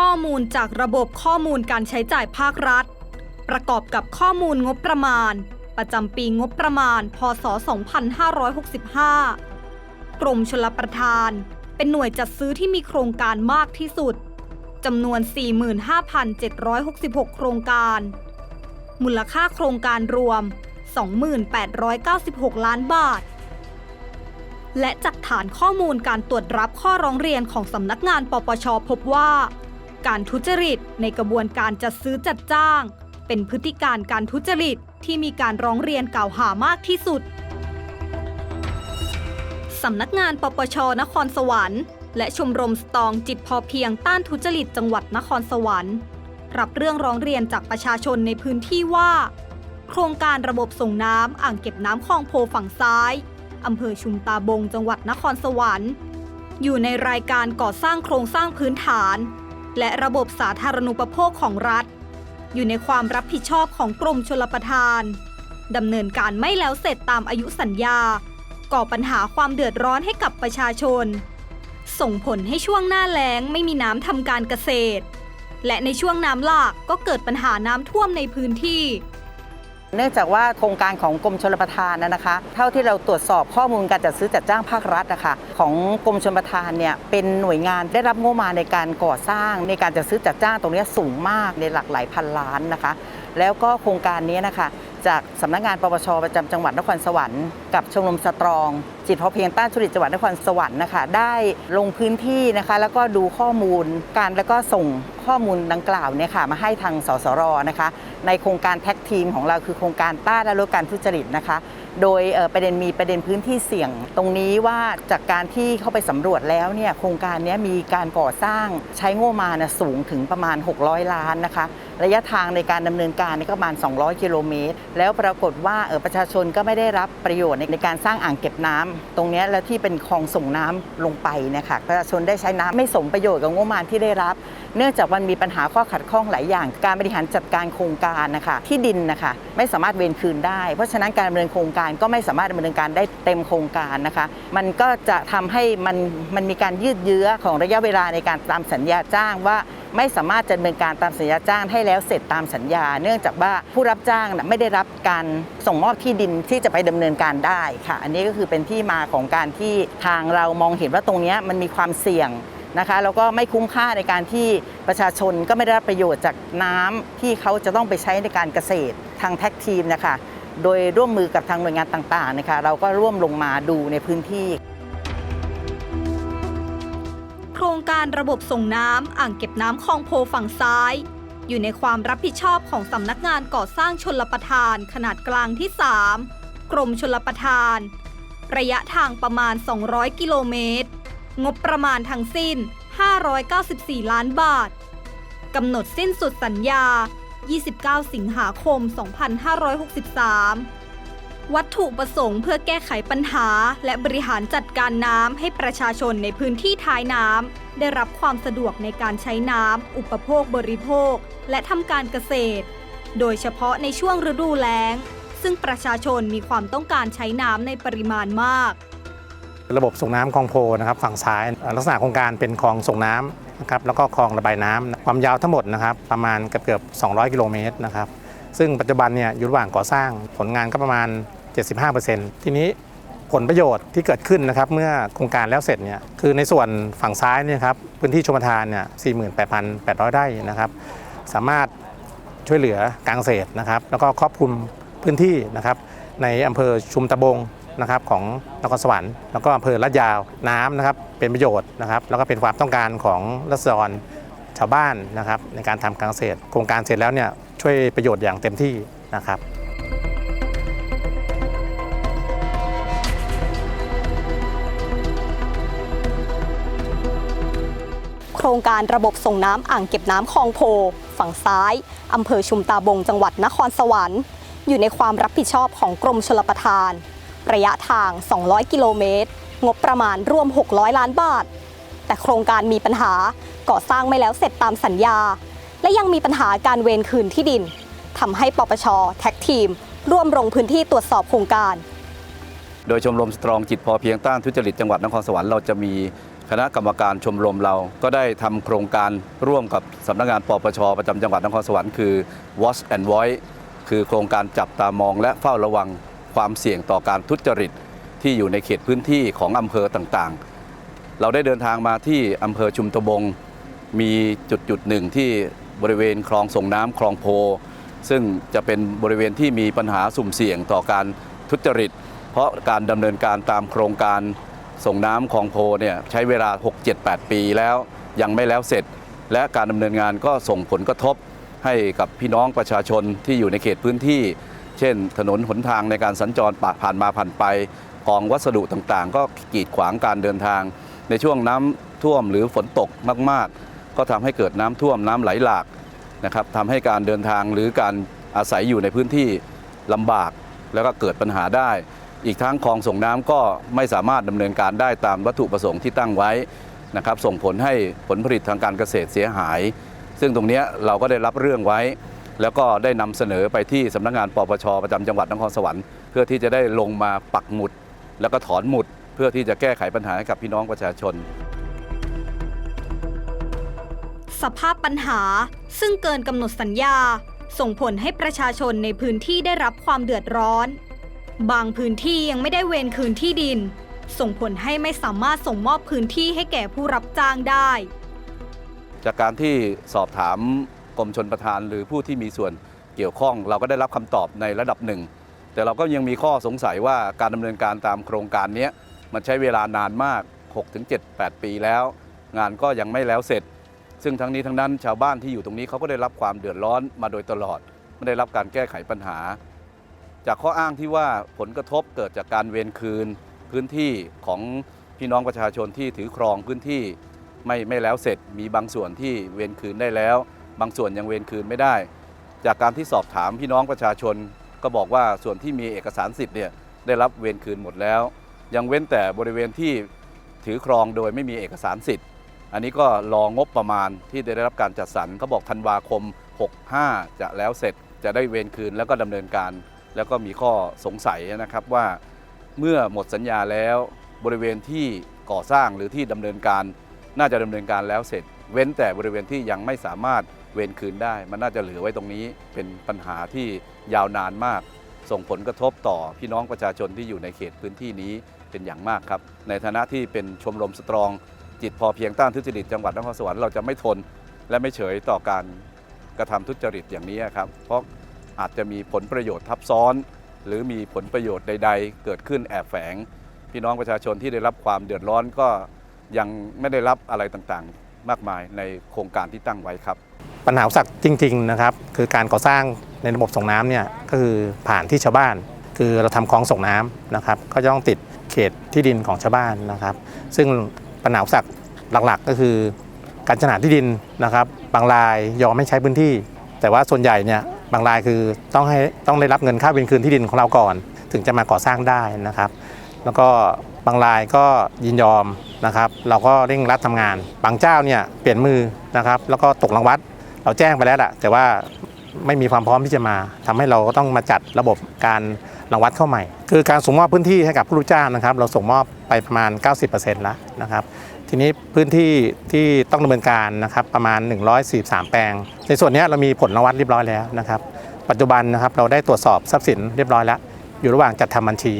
ข้อมูลจากระบบข้อมูลการใช้จ่ายภาครัฐ ประกอบกับข้อมูลงบประมาณ ประจำปีงบประมาณ พศ 2565 กรมชลประทาน เป็นหน่วยจัดซื้อที่มีโครงการมากที่สุดจำนวน 45,766 โครงการ มูลค่าโครงการรวม 2896 ล้านบาท และจากฐานข้อมูลการตรวจรับข้อร้องเรียนของสำนักงานปปชพบว่า การทุจริตในกระบวนการจัดซื้อจัดจ้าง เป็นพฤติการการทุจริตที่มีการร้องเรียนกล่าวหามากที่สุดสำนักงานปปชนครสวรรค์ และชมรมสตองจิตพอเพียงต้านทุจริตจังหวัดนครสวรรค์ รับเรื่องร้องเรียนจากประชาชนในพื้นที่ว่า โครงการระบบส่งน้ำอ่างเก็บน้ำคลองโพฝั่งซ้ายอำเภอชุมตาบงจังหวัดนครสวรรค์ อยู่ในรายการก่อสร้างโครงสร้างพื้นฐาน และระบบสาธารณูปโภคของรัฐ อยู่ในความรับผิดชอบของกรมชลประทานดำเนินการไม่แล้วเสร็จตามอายุสัญญา ก่อปัญหาความเดือดร้อนให้กับประชาชน ส่งผลให้ช่วงหน้าแล้งไม่มีน้ำทำการเกษตร และในช่วงน้ำหลากก็เกิดปัญหาน้ำท่วมในพื้นที่ เนื่องจากว่าโครงการของกรมชลประทานนะนะคะ เท่าที่เราตรวจสอบข้อมูลการจัดซื้อจัดจ้างภาครัฐนะคะของกรมชลประทานเนี่ยเป็นหน่วยงานได้รับงบมาในการก่อสร้าง ในการจัดซื้อจัดจ้างตรงนี้สูงมากในหลักหลายพันล้านนะคะ แล้วก็โครงการนี้นะคะจากสำนักงานปปชประจำจังหวัดนครสวรรค์กับชมรมสตรอง จิตพอเพียงต้านทุจริตจังหวัดนครสวรรค์นะคะได้ลงพื้นที่นะคะ แล้วก็ดูข้อมูลการแล้วก็ส่งข้อมูลดังกล่าวเนี่ยค่ะมาให้ทางสสรนะคะ ในโครงการแท็กทีมของเราคือโครงการต้านและลดการทุจริตนะคะ โดยประเด็นมีประเด็นพื้นที่เสี่ยง ตรงนี้ว่าจากการที่เข้าไปสำรวจแล้วเนี่ยโครงการนี้มีการก่อสร้างใช้งบประมาณนะสูงถึงประมาณ 600 ล้านนะคะ ระยะทางในการดำเนินการนี่ก็ประมาณ 200 กิโลเมตร แล้วปรากฏว่าเออประชาชนก็ไม่ได้รับประโยชน์ในในการสร้างอ่างเก็บน้ำตรงนี้แล้วที่เป็นคลองส่งน้ำลงไปเนะคะประชาชนได้ใช้น้ำไม่สมประโยชน์กับงบประมาณที่ได้รับ เนื่องจากมันมีปัญหาข้อขัดข้องหลายอย่าง การบริหารจัดการโครงการนะคะที่ดินนะคะไม่สามารถเวนคืนได้ เพราะฉะนั้นการดำเนินโครงการก็ไม่สามารถดำเนินการได้เต็มโครงการนะคะ มันก็จะทำให้มันมันมีการยืดเยื้อของระยะเวลาในการตามสัญญาจ้างว่า ไม่สามารถจดำเนินการตามสัญญาจ้างให้แล้วเสร็จตามสัญญา เนื่องจากว่าผู้รับจ้างน่ะไม่ได้รับการส่งมอบที่ดินที่จะไปดำเนินการได้ค่ะ อันนี้ก็คือเป็นที่มาของการที่ทางเรามองเห็นว่าตรงนี้มันมีความเสี่ยงนะคะแล้วก็ไม่คุ้มค่าในการที่ประชาชนก็ไม่ได้รับประโยชน์จากน้ำที่เขาจะต้องไปใช้ในการเกษตรทางแท็กทีมนะคะ โดยร่วมมือกับทางหน่วยงานต่างๆนะคะเราก็ร่วมลงมาดูในพื้นที่ ครงการระบบส่งน้ำอ่างเก็บน้ำคลองโพฝั่งซ้าย อยู่ในความรับผิดชอบของสำนักงานก่อสร้างชนลประทานขนาดกลางที่ 3 กรมชลประทาน ระยะทางประมาณ 200 กิโลเมตร งบประมาณทั้งสิ้น 594 ล้านบาท กำหนดสิ้นสุดสัญญา 29 สิงหาคม 2563 วัตถุประสงค์เพื่อแก้ไขปัญหา และบริหารจัดการน้ำให้ประชาชนในพื้นที่ท้ายน้ำได้รับความสะดวกในการใช้น้ำอุปโภคบริโภค และทำการเกษตร โดยเฉพาะในช่วงฤดูแล้ง ซึ่งประชาชนมีความต้องการใช้น้ำในปริมาณมาก ระบบส่งน้ำคลองโพนะครับฝั่งซ้ายลักษณะโครงการเป็นคลองส่งน้ำนะครับแล้วก็คลองระบายน้ำความยาวทั้งหมดนะครับประมาณเกือบเกือบ200 กิโลเมตรนะครับซึ่งปัจจุบันเนี่ยอยู่ระหว่างก่อสร้างผลงานก็ประมาณ 75%ทีนี้ผลประโยชน์ที่เกิดขึ้นนะครับเมื่อโครงการแล้วเสร็จเนี่ยคือในส่วนฝั่งซ้ายเนี่ยครับพื้นที่ชมทานเนี่ย48,800 ไร่นะครับสามารถช่วยเหลือการเกษตรนะครับแล้วก็ครอบคลุมพื้นที่นะครับในอำเภอชุมตะบงนะครับของนครสวรรค์แล้วก็อำเภอลาดยาวน้ำนะครับเป็นประโยชน์นะครับแล้วก็เป็นความต้องการของรัษฎรชาวบ้านนะครับในการทำการเกษตร โครงการเสร็จแล้วเนี่ยช่วยประโยชน์อย่างเต็มที่นะครับ โครงการระบบส่งน้ำอ่างเก็บน้ำคลองโพ ฝั่งซ้ายอำเภอชุมตาบงจังหวัดนครสวรรค์ อยู่ในความรับผิดชอบของกรมชลประทาน ระยะทาง 200 กิโลเมตร งบประมาณรวม 600 ล้านบาท แต่โครงการมีปัญหาก่อสร้างไม่แล้วเสร็จตามสัญญา และยังมีปัญหาการเวรคืนที่ดินทำให้ปปชแท็กทีม ร่วมลงพื้นที่ตรวจสอบโครงการ โดยชมรมสตรองจิตพอเพียงต้านทุจริตจังหวัดนครสวรรค์เราจะมี คณะกรรมการชมรมเราก็ได้ทำโครงการร่วมกับสำนักงานปปชประจำจังหวัดนครสวรรค์คือ Watch and Voice คือโครงการจับตามองและเฝ้าระวังความเสี่ยงต่อการทุจริต ที่อยู่ในเขตพื้นที่ของอำเภอต่างๆ เราได้เดินทางมาที่อำเภอชุมตะบง มีจุดจุดหนึ่งที่บริเวณคลองส่งน้ำคลองโพ ซึ่งจะเป็นบริเวณที่มีปัญหาสุ่มเสี่ยงต่อการทุจริต เพราะการดำเนินการตามโครงการ ส่งน้ำคลองโพเนี่ยใช้เวลา 6-7-8 ปีแล้วยังไม่แล้วเสร็จ และการดำเนินงานก็ส่งผลกระทบให้กับพี่น้องประชาชนที่อยู่ในเขตพื้นที่ เช่น ถนนหนทางในการสัญจรผ่านมาผ่านไปกองวัสดุต่างๆ ก็กีดขวางการเดินทาง ในช่วงน้ำท่วมหรือฝนตกมาก ๆ ก็ทำให้เกิดน้ำท่วมน้ำไหลหลากนะครับทำให้การเดินทางหรือการอาศัยอยู่ในพื้นที่ลำบากแล้วก็เกิดปัญหาได้ อีกทั้งคลองส่งน้ำก็ไม่สามารถดำเนินการได้ตามวัตถุประสงค์ที่ตั้งไว้นะครับ ส่งผลให้ผลผลิตทางการเกษตรเสียหาย ซึ่งตรงนี้เราก็ได้รับเรื่องไว้ แล้วก็ได้นำเสนอไปที่สำนักงานปปชประจำจังหวัดนครสวรรค์เพื่อที่จะได้ลงมาปักหมุด แล้วก็ถอนหมุด เพื่อที่จะแก้ไขปัญหาให้กับพี่น้องประชาชนสภาพปัญหาซึ่งเกินกำหนดสัญญา ส่งผลให้ประชาชนในพื้นที่ได้รับความเดือดร้อน บางพื้นที่ยังไม่ได้เวรคืนที่ดิน ส่งผลให้ไม่สามารถส่งมอบพื้นที่ให้แก่ผู้รับจ้างได้ จากการที่สอบถามกรมชนประทานหรือผู้ที่มีส่วนเกี่ยวข้อง เราก็ได้รับคำตอบในระดับหนึ่ง แต่เราก็ยังมีข้อสงสัยว่าการดำเนินการตามโครงการนี้มันใช้เวลานานมาก 6-7-8 ปีแล้ว งานก็ยังไม่แล้วเสร็จ ซึ่งทั้งนี้ทั้งนั้นชาวบ้านที่อยู่ตรงนี้เขาก็ได้รับความเดือดร้อนมาโดยตลอด ไม่ได้รับการแก้ไขปัญหา จากข้ออ้างที่ว่าผลกระทบเกิดจากการเวรคืนพื้นที่ของพี่น้องประชาชนที่ถือครองพื้นที่ไม่ไม่แล้วเสร็จ มีบางส่วนที่เวรคืนได้แล้ว บางส่วนยังเวรคืนไม่ได้ จากการที่สอบถามพี่น้องประชาชน ก็บอกว่าส่วนที่มีเอกสารสิทธิ์เนี่ยได้รับเวรคืนหมดแล้ว ยังเว้นแต่บริเวณที่ถือครองโดยไม่มีเอกสารสิทธิ์ อันนี้ก็รองบประมาณที่ได้รับการจัดสรรเขาบอกธันวาคม 65 จะแล้วเสร็จจะได้เวรคืนแล้วก็ดำเนินการ แล้วก็มีข้อสงสัยนะครับว่าเมื่อหมดสัญญาแล้วบริเวณที่ก่อสร้างหรือที่ดำเนินการน่าจะดำเนินการแล้วเสร็จ เว้นแต่บริเวณที่ยังไม่สามารถเวรคืนได้ มันน่าจะเหลือไว้ตรงนี้เป็นปัญหาที่ยาวนานมาก ส่งผลกระทบต่อพี่น้องประชาชนที่อยู่ในเขตพื้นที่นี้เป็นอย่างมากครับ ในฐานะที่เป็นชมรมสตรอง จิตพอเพียงต้านทุจริตจังหวัดนครสวรรค์เราจะไม่ทน และไม่เฉยต่อการกระทำทุจริตอย่างนี้ครับ เพราะ อาจจะมีผลประโยชน์ทับซ้อน หรือมีผลประโยชน์ใด ๆ เกิดขึ้นแอบแฝง พี่น้องประชาชนที่ได้รับความเดือดร้อนก็ยังไม่ได้รับอะไรต่างๆ มากมายในโครงการที่ตั้งไว้ครับ ปัญหาสรรคจริง ๆนะครับ คือการก่อสร้างในระบบส่งน้ำเนี่ยก็คือผ่านที่ชาวบ้าน คือเราทำคลองส่งน้ำนะครับ ก็จะต้องติดเขตที่ดินของชาวบ้านนะครับ ซึ่งปัญหาสรรคหลักๆ ก็คือการขนาที่ดินนะครับ บางรายยอมไม่ใช้พื้นที่ แต่ว่าส่วนใหญ่เนี่ย บางรายคือต้องให้ต้องได้รับเงินค่าเวรคืนที่ดินของเราก่อน ถึงจะมาก่อสร้างได้นะครับ แล้วก็บางรายก็ยินยอมนะครับ เราก็เร่งรัดทำงาน บางเจ้าเนี่ยเปลี่ยนมือนะครับ แล้วก็ตกรางวัดเราแจ้งไปแล้วแหละแต่ว่าไม่มีความพร้อมที่จะมาทำให้เราก็ต้องมาจัดระบบการรังวัดเข้าใหม่ คือการส่งมอบพื้นที่ให้กับผู้รู้จ้างนะครับ เราส่งมอบไปประมาณ 90%แล้วนะครับ ทีนี้พื้นที่ที่ต้องดำเนินการนะครับประมาณ 143 แปลง ในส่วนนี้เรามีผลรังวัดเรียบร้อยแล้วนะครับ ปัจจุบันนะครับเราได้ตรวจสอบทรัพย์สินเรียบร้อยแล้ว อยู่ระหว่างจัดทำบัญชี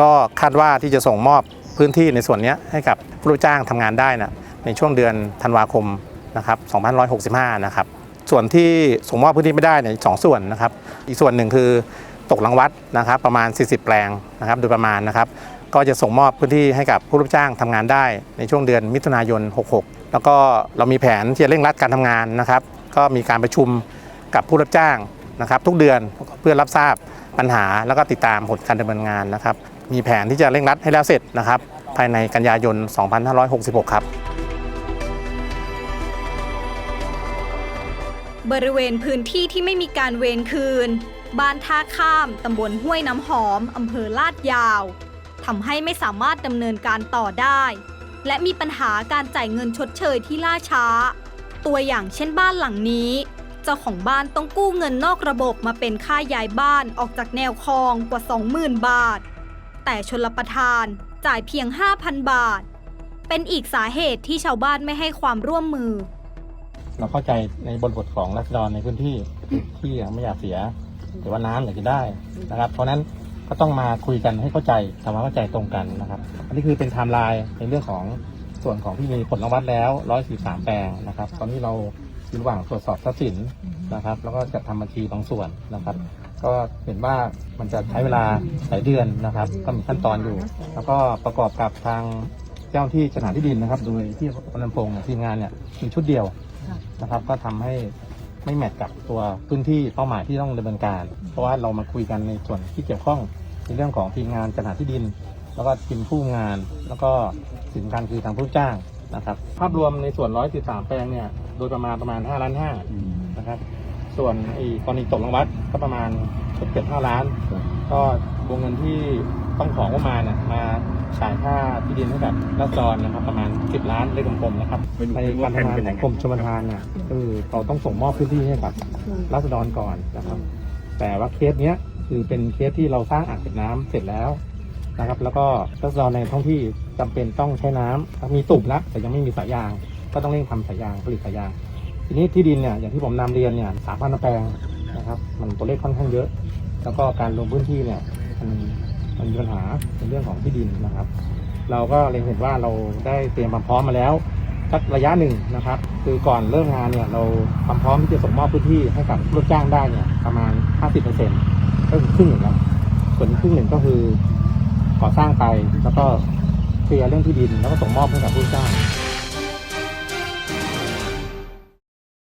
ก็คาดว่าที่จะส่งมอบพื้นที่ในส่วนนี้ให้กับผู้จ้างทำงานได้นะในช่วงเดือนธันวาคมนะครับ2565 นะครับ ส่วนที่ส่งมอบพื้นที่ไม่ได้เนี่ยสองส่วนนะครับ อีกส่วนหนึ่งคือตกรังวัดนะครับประมาณ 40 แปลงนะครับโดยประมาณนะครับ ก็จะส่งมอบพื้นที่ให้กับผู้รับจ้างทำงานได้ในช่วงเดือนมิถุนายน 66 แล้วก็เรามีแผนที่จะเร่งรัดการทำงานนะครับ ก็มีการประชุมกับผู้รับจ้างนะครับ ทุกเดือนเพื่อรับทราบปัญหาแล้วก็ติดตามผลการดำเนินงานนะครับ มีแผนที่จะเร่งรัดให้แล้วเสร็จนะครับ ภายในกันยายน 2566 ครับบริเวณพื้นที่ที่ไม่มีการเวรคืน บ้านท่าข้าม ตำบลห้วยน้ำหอม อำเภอลาดยาว ทำให้ไม่สามารถดำเนินการต่อได้ และมีปัญหาการจ่ายเงินชดเชยที่ล่าช้า ตัวอย่างเช่นบ้านหลังนี้ เจ้าของบ้านต้องกู้เงินนอกระบบมาเป็นค่าย้ายบ้านออกจากแนวคลองกว่า 20,000 บาท แต่ชนลประทานจ่ายเพียง 5,000 บาท เป็นอีกสาเหตุที่ชาวบ้านไม่ให้ความร่วมมือ เราเข้าใจในบริบทของรัษฎรในพื้นที่ที่ไม่อยากเสียหรือว่าน้ำอยากจะได้นะครับ เพราะนั้น ก็ต้องมาคุยกันให้เข้าใจทำความเข้าใจตรงกันนะครับ อันนี้คือเป็นไทม์ไลน์ในเรื่องของส่วนของที่มีผลรางวัดแล้ว 143 แปลงนะครับ ตอนนี้เราอยู่ระหว่างตรวจสอบทรัพย์สินนะครับ แล้วก็จัดทำบัญชีบางส่วนนะครับ ก็เห็นว่ามันจะใช้เวลาหลายเดือนนะครับ ก็มีขั้นตอนอยู่ แล้วก็ประกอบกับทางเจ้าที่สถานที่ดินนะครับ โดยที่กำนันพงศ์ทีมงานเนี่ยมีชุดเดียวนะครับ ก็ทำให้ ไม่แมทกับตัวพื้นที่เป้าหมายที่ต้องดำเนินการ เพราะว่าเรามาคุยกันในส่วนที่เกี่ยวข้องในเรื่องของทีมงานจัดหาที่ดิน แล้วก็ทีมผู้งาน แล้วก็สิ่งสำคัญคือทางผู้จ้างนะครับภาพรวมในส่วน 113 แปลงเนี่ยโดยประมาณประมาณ 5 ล้าน5นะครับส่วนไอ้กรณีตกรางวัดก็ประมาณเกือบ5ล้าน ก็วงเงินที่ ต้องของงบประมาณน่ะมาจ่ายค่าที่ดินให้กับรัศดรนะครับ ประมาณ 10 ล้านเลขกลมๆนะครับในการทำงานของกรมชลประทานเนี่ยคือเราต้องส่งมอบพื้นที่ให้กับรัษฎรก่อนนะครับ แต่ว่าเคสเนี้ยคือเป็นเคสที่เราสร้างอ่างเก็บน้ำเสร็จแล้วนะครับ แล้วก็รัษฎรในท้องที่จำเป็นต้องใช้น้ำมีตุ่มแล้วแต่ยังไม่มีสายยาง ก็ต้องเร่งทำสายยางผลิตสายยาง ทีนี้ที่ดินเนี่ยอย่างที่ผมนำเรียนเนี่ยสามพันแปลงนะครับ มันตัวเลขค่อนข้างเยอะ แล้วก็การลงพื้นที่เนี่ยมัน มันมีปัญหาในเรื่องของที่ดินนะครับ เราก็เลยเห็นว่าเราได้เตรียมความพร้อมมาแล้วสักระยะหนึ่งนะครับ คือก่อนเริ่มงานเนี่ยเราความพร้อมที่จะส่งมอบพื้นที่ให้กับลูกจ้างได้เนี่ยประมาณ 50%ก็คือครึ่งหนึ่งแล้วส่วนครึ่งหนึ่งก็คือก่อสร้างไปแล้วก็เคลียร์เรื่องที่ดินแล้วก็ส่งมอบให้กับผู้จ้าง